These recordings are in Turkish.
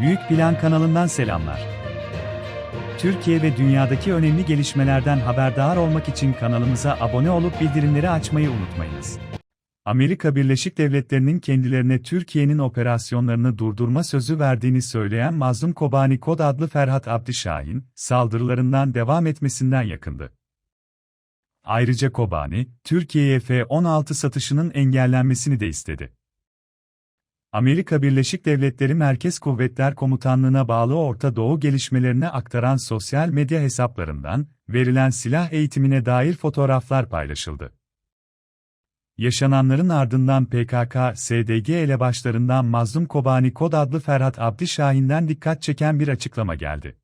Büyük Plan kanalından selamlar. Türkiye ve dünyadaki önemli gelişmelerden haberdar olmak için kanalımıza abone olup bildirimleri açmayı unutmayınız. Amerika Birleşik Devletleri'nin kendilerine Türkiye'nin operasyonlarını durdurma sözü verdiğini söyleyen Mazlum Kobani Kod adlı Ferhat Abdişahin, saldırılarından devam etmesinden yakındı. Ayrıca Kobani, Türkiye'ye F-16 satışının engellenmesini de istedi. Amerika Birleşik Devletleri Merkez Kuvvetler Komutanlığı'na bağlı Orta Doğu gelişmelerini aktaran sosyal medya hesaplarından, verilen silah eğitimine dair fotoğraflar paylaşıldı. Yaşananların ardından PKK, SDG elebaşlarından Mazlum Kobani Kod adlı Ferhat Abdişahin'den dikkat çeken bir açıklama geldi.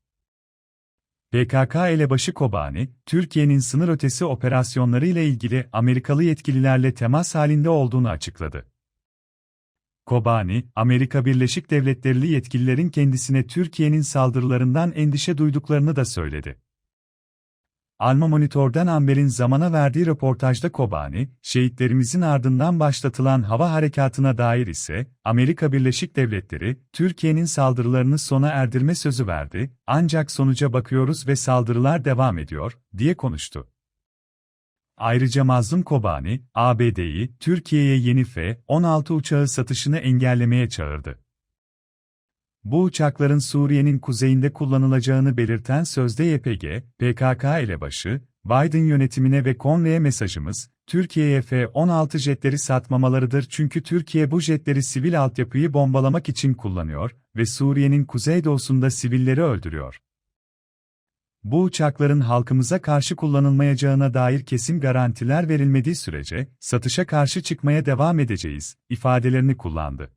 PKK elebaşı Kobani, Türkiye'nin sınır ötesi operasyonları ile ilgili Amerikalı yetkililerle temas halinde olduğunu açıkladı. Kobani, Amerika Birleşik Devletleri'li yetkililerin kendisine Türkiye'nin saldırılarından endişe duyduklarını da söyledi. Alma Monitör'den Amber'in zamana verdiği röportajda Kobani, şehitlerimizin ardından başlatılan hava harekatına dair ise, Amerika Birleşik Devletleri, Türkiye'nin saldırılarını sona erdirme sözü verdi, ancak sonuca bakıyoruz ve saldırılar devam ediyor, diye konuştu. Ayrıca Mazlum Kobani, ABD'yi Türkiye'ye yeni F-16 uçağı satışını engellemeye çağırdı. Bu uçakların Suriye'nin kuzeyinde kullanılacağını belirten sözde YPG, PKK elebaşı, Biden yönetimine ve Kongreye mesajımız, Türkiye'ye F-16 jetleri satmamalarıdır çünkü Türkiye bu jetleri sivil altyapıyı bombalamak için kullanıyor ve Suriye'nin kuzeydoğusunda sivilleri öldürüyor. Bu uçakların halkımıza karşı kullanılmayacağına dair kesin garantiler verilmediği sürece, satışa karşı çıkmaya devam edeceğiz, ifadelerini kullandı.